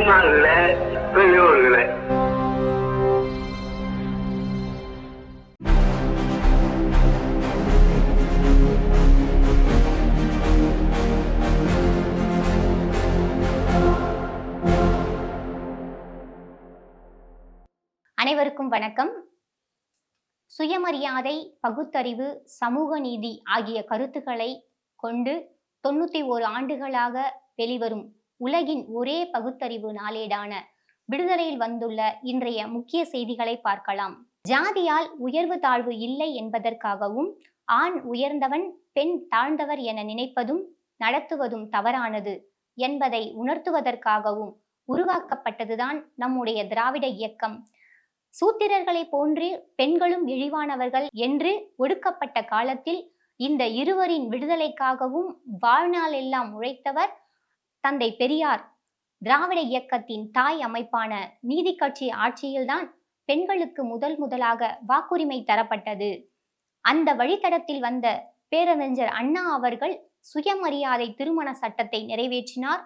தாய்மார்கள பெரியவர்கள அனைவருக்கும் வணக்கம். சுயமரியாதை பகுத்தறிவு சமூக நீதி ஆகிய கருத்துக்களை கொண்டு தொண்ணூத்தி ஓரு ஆண்டுகளாக வெளிவரும் உலகின் ஒரே பகுத்தறிவு நாளேடான விடுதலையில் வந்துள்ள இன்றைய முக்கிய செய்திகளை பார்க்கலாம். ஜாதியால் உயர்வு தாழ்வு இல்லை என்பதற்காகவும் ஆண் உயர்ந்தவன் பெண் தாழ்ந்தவர் என நினைப்பதும் நடத்துவதும் தவறானது என்பதை உணர்த்துவதற்காகவும் உருவாக்கப்பட்டதுதான் நம்முடைய திராவிட இயக்கம். சூத்திரர்களை போன்று பெண்களும் இழிவானவர்கள் என்று ஒடுக்கப்பட்ட காலத்தில் இந்த இருவரின் விடுதலைக்காகவும் வாழ்நாளெல்லாம் உழைத்தவர் தந்தை பெரியார். திராவிட இயக்கத்தின் தாய் அமைப்பான நீதி கட்சி ஆட்சியில்தான் பெண்களுக்கு முதல் முதலாக வாக்குரிமை தரப்பட்டது. அந்த வழித்தடத்தில் வந்த பேரறிஞர் அண்ணா அவர்கள் சுயமரியாதை திருமண சட்டத்தை நிறைவேற்றினார்.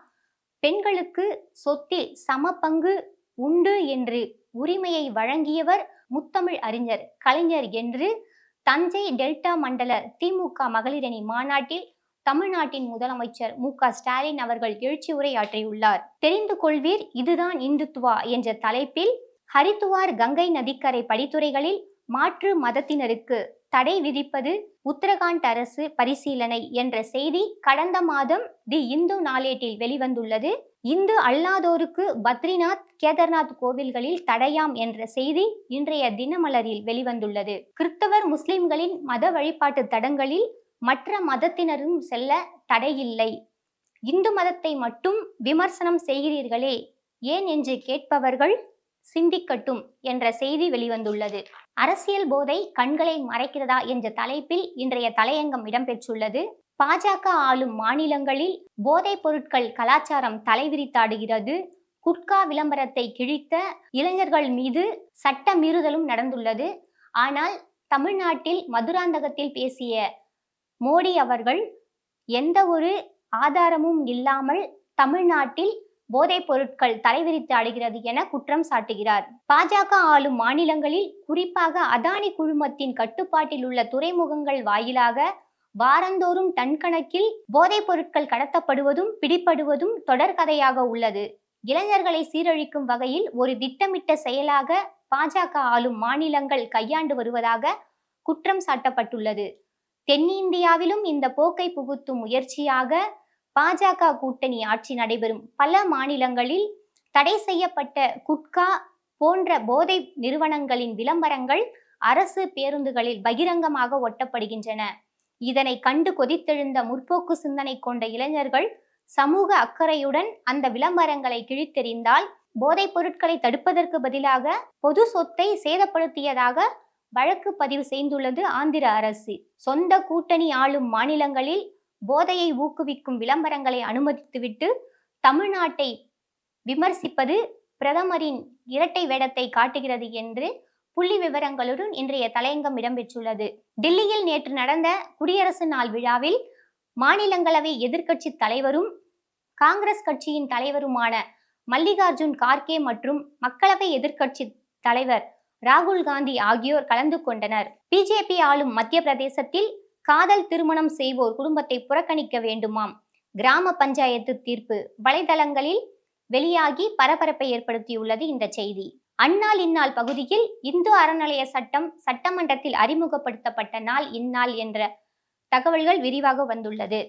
பெண்களுக்கு சொத்தில் சம பங்கு உண்டு என்று உரிமையை வழங்கியவர் முத்தமிழ் அறிஞர் கலைஞர் என்று தஞ்சை டெல்டா மண்டல திமுக மகளிரணி மாநாட்டில் தமிழ்நாட்டின் முதலமைச்சர் மு க ஸ்டாலின் அவர்கள் எழுச்சி உரையாற்றியுள்ளார். தெரிந்து கொள்வீர் இதுதான் இந்துத்துவா என்ற தலைப்பில் ஹரித்துவார் கங்கை நதிக்கரை படித்துறைகளில் மாற்று மதத்தினருக்கு தடை விதிப்பது உத்தரகாண்ட் அரசு பரிசீலனை என்ற செய்தி கடந்த மாதம் தி இந்து நாளேட்டில் வெளிவந்துள்ளது. இந்து அல்லாதோருக்கு பத்ரிநாத் கேதார்நாத் கோவில்களில் தடையாம் என்ற செய்தி இன்றைய தினமலரில் வெளிவந்துள்ளது. கிறிஸ்தவர் முஸ்லிம்களின் மத வழிபாட்டு தடங்களில் மற்ற மதத்தினரும் செல்ல தடையில்லை. இந்து மதத்தை மட்டும் விமர்சனம் செய்கிறீர்களே ஏன் என்று கேட்பவர்கள் சிந்திக்கட்டும் என்ற செய்தி வெளிவந்துள்ளது. அரசியல் போதை கண்களை மறைக்கிறதா என்ற தலைப்பில் இன்றைய தலையங்கம் இடம்பெற்றுள்ளது. பாஜக ஆளும் மாநிலங்களில் போதைப் பொருட்கள் கலாச்சாரம் தலைவிரித்தாடுகிறது. குட்கா விளம்பரத்தை கிழித்த இளைஞர்கள் மீது சட்ட மீறுதலும் நடந்துள்ளது. ஆனால் தமிழ்நாட்டில் மதுராந்தகத்தில் பேசிய மோடி அவர்கள் எந்த ஒரு ஆதாரமும் இல்லாமல் தமிழ்நாட்டில் போதைப் பொருட்கள் தலைவிரித்து ஆடுகிறது என குற்றம் சாட்டுகிறார். பாஜக ஆளும் மாநிலங்களில் குறிப்பாக அதானி குழுமத்தின் கட்டுப்பாட்டில் உள்ள துறைமுகங்கள் வாயிலாக வாரந்தோறும் டன் கணக்கில் போதைப் பொருட்கள் கடத்தப்படுவதும் பிடிப்படுவதும் தொடர்கதையாக உள்ளது. இளைஞர்களை சீரழிக்கும் வகையில் ஒரு திட்டமிட்ட செயலாக பாஜக ஆளும் மாநிலங்கள் கையாண்டு வருவதாக குற்றம் சாட்டப்பட்டுள்ளது. தென்னிந்தியாவிலும் இந்த போக்கை புகுத்தும் முயற்சியாக பாஜக கூட்டணி ஆட்சி நடைபெறும். பல மாநிலங்களில் தடை செய்யப்பட்ட குட்கா போன்ற போதை நிறுவனங்களின் விளம்பரங்கள் அரசு பேருந்துகளில் பகிரங்கமாக ஒட்டப்படுகின்றன. இதனை கண்டு கொதித்தெழுந்த முற்போக்கு சிந்தனை கொண்ட இளைஞர்கள் சமூக அக்கறையுடன் அந்த விளம்பரங்களை கிழித்தெறிந்தால் போதைப் பொருட்களை தடுப்பதற்கு பதிலாக பொது சொத்தை சேதப்படுத்தியதாக வழக்கு பதிவு செய்துள்ளது ஆந்திர அரசு. சொந்த கூட்டணி ஆளும் மாநிலங்களில் போதையை ஊக்குவிக்கும் விளம்பரங்களை அனுமதித்துவிட்டு தமிழ்நாட்டை விமர்சிப்பது பிரதமரின் இரட்டை வேடத்தை காட்டுகிறது என்று புள்ளி விவரங்களுடன் இன்றைய தலையங்கம் இடம்பெற்றுள்ளது. டில்லியில் நேற்று நடந்த குடியரசு நாள் விழாவில் மாநிலங்களவை எதிர்க்கட்சி தலைவரும் காங்கிரஸ் கட்சியின் தலைவருமான மல்லிகார்ஜுன் கார்கே மற்றும் மக்களவை எதிர்க்கட்சி தலைவர் ராகுல் காந்தி ஆகியோர் கலந்து கொண்டனர். பிஜேபி ஆளும் மத்திய பிரதேசத்தில் காதல் திருமணம் செய்வோர் குடும்பத்தை புறக்கணிக்க வேண்டுமாம். கிராம பஞ்சாயத்து தீர்ப்பு வலைதளங்களில் வெளியாகி பரபரப்பை ஏற்படுத்தியுள்ளது இந்த செய்தி. அந்நாள் இந்நாள் பகுதியில் இந்து அறநிலைய சட்டம் சட்டமன்றத்தில் அறிமுகப்படுத்தப்பட்ட நாள் இந்நாள் என்ற தகவல்கள் விரிவாக வந்துள்ளது.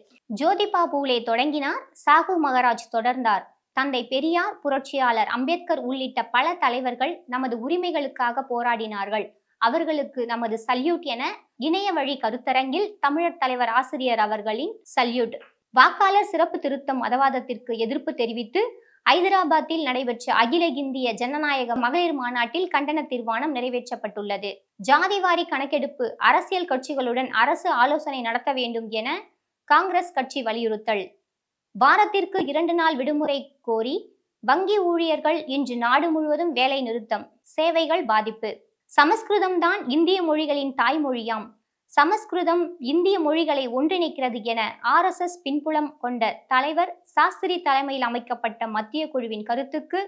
ஜோதிபா பூலே தொடங்கினார் சாகு மகராஜ் தொடர்ந்தார். தந்தை பெரியார் புரட்சியாளர் அம்பேத்கர் உள்ளிட்ட பல தலைவர்கள் நமது உரிமைகளுக்காக போராடினார்கள். அவர்களுக்கு நமது சல்யூட் என இணைய வழி கருத்தரங்கில் தமிழர் தலைவர் ஆசிரியர் அவர்களின் சல்யூட். வாக்காளர் சிறப்பு திருத்தம் மதவாதத்திற்கு எதிர்ப்பு தெரிவித்து ஐதராபாத்தில் நடைபெற்ற அகில இந்திய ஜனநாயக மகளிர் மாநாட்டில் கண்டன தீர்மானம் நிறைவேற்றப்பட்டுள்ளது. ஜாதிவாரி கணக்கெடுப்பு அரசியல் கட்சிகளுடன் அரசு ஆலோசனை நடத்த வேண்டும் என காங்கிரஸ் கட்சி வலியுறுத்தல். வாரத்திற்கு இரண்டு நாள் விடுமுறை கோரி வங்கி ஊழியர்கள் இன்று நாடு முழுவதும் வேலை நிறுத்தம் சேவைகள் பாதிப்பு. சமஸ்கிருதம் தான் இந்திய மொழிகளின் தாய்மொழியாம். சமஸ்கிருதம் இந்திய மொழிகளை ஒன்றிணைக்கிறது என ஆர்எஸ்எஸ் பின்புலம் கொண்ட தலைவர் சாஸ்திரி தலைமையில் அமைக்கப்பட்ட மத்திய குழுவின் கருத்துக்கு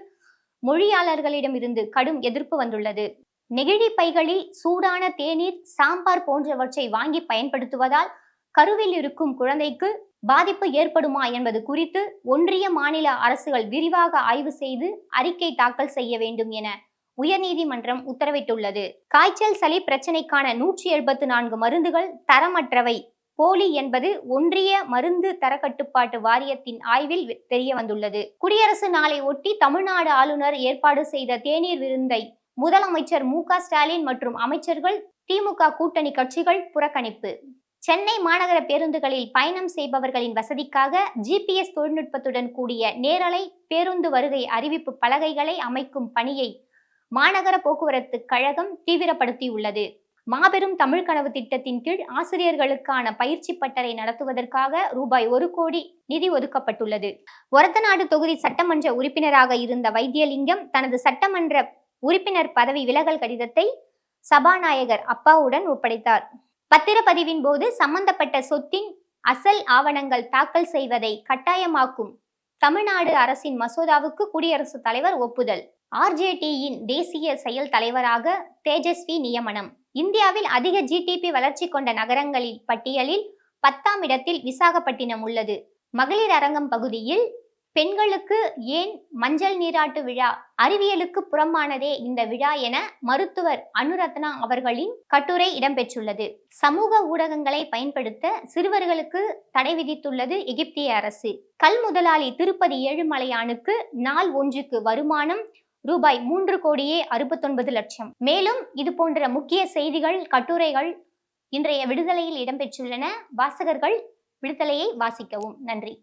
மொழியாளர்களிடமிருந்து கடும் எதிர்ப்பு வந்துள்ளது. நெகிழி பைகளில் சூடான தேநீர் சாம்பார் போன்றவற்றை வாங்கி பயன்படுத்துவதால் கருவில் இருக்கும் குழந்தைக்கு பாதிப்பு ஏற்படுமா என்பது குறித்து ஒன்றிய மாநில அரசுகள் விரிவாக ஆய்வு செய்து அறிக்கை தாக்கல் செய்ய வேண்டும் என உயர்நீதிமன்றம் உத்தரவிட்டுள்ளது. காய்ச்சல் சளி பிரச்சினைக்கான நூற்றி எழுபத்து நான்கு மருந்துகள் தரமற்றவை. போலி என்பது ஒன்றிய மருந்து தரக்கட்டுப்பாட்டு வாரியத்தின் ஆய்வில் தெரிய வந்துள்ளது குடியரசு நாளை ஒட்டி தமிழ்நாடு ஆளுநர் ஏற்பாடு செய்த தேநீர் விருந்தை முதலமைச்சர் மு க ஸ்டாலின் மற்றும் அமைச்சர்கள் திமுக கூட்டணி கட்சிகள் புறக்கணிப்பு. சென்னை மாநகர பேருந்துகளில் பயணம் செய்பவர்களின் வசதிக்காக ஜிபிஎஸ் தொழில்நுட்பத்துடன் கூடிய நேரலை பேருந்து வருகை அறிவிப்பு பலகைகளை அமைக்கும் பணியை மாநகர போக்குவரத்து கழகம் தீவிரப்படுத்தியுள்ளது. மாபெரும் தமிழ் கனவு திட்டத்தின் கீழ் ஆசிரியர்களுக்கான பயிற்சி பட்டறை நடத்துவதற்காக ரூபாய் ஒரு கோடி நிதி ஒதுக்கப்பட்டுள்ளது. ஒரத்தநாடு தொகுதி சட்டமன்ற உறுப்பினராக இருந்த வைத்தியலிங்கம் தனது சட்டமன்ற உறுப்பினர் பதவி விலகல் கடிதத்தை சபாநாயகர் அப்பாவுடன் ஒப்படைத்தார். பத்திரப்பதிவின் போது சம்பந்தப்பட்ட சொத்தின் அசல் ஆவணங்கள் தாக்கல் செய்வதை கட்டாயமாக்கும் தமிழ்நாடு அரசின் மசோதாவுக்கு குடியரசுத் தலைவர் ஒப்புதல். ஆர்ஜேடியின் தேசிய செயல் தலைவராக தேஜஸ்வி நியமனம். இந்தியாவில் அதிக ஜிடிபி வளர்ச்சி கொண்ட நகரங்களின் பட்டியலில் பத்தாம் இடத்தில் விசாகப்பட்டினம் உள்ளது. மகளிர் அரங்கம் பகுதியில் பெண்களுக்கு ஏன் மஞ்சள் நீராட்டு விழா? அறிவியலுக்கு புறம்பானதே இந்த விழா என மருத்துவர் அனுரத்னா அவர்களின் கட்டுரை இடம்பெற்றுள்ளது. சமூக ஊடகங்களை பயன்படுத்த சிறுவர்களுக்கு தடை விதித்துள்ளது எகிப்திய அரசு. கல் முதலாளி திருப்பதி ஏழுமலையானுக்கு நாள் ஒன்றுக்கு வருமானம் ரூபாய் மூன்று கோடியே அறுபத்தொன்பது லட்சம். மேலும் இது போன்ற முக்கிய செய்திகள் கட்டுரைகள் இன்றைய விடுதலையில் இடம்பெற்றுள்ளன. வாசகர்கள் விடுதலையை வாசிக்கவும். நன்றி.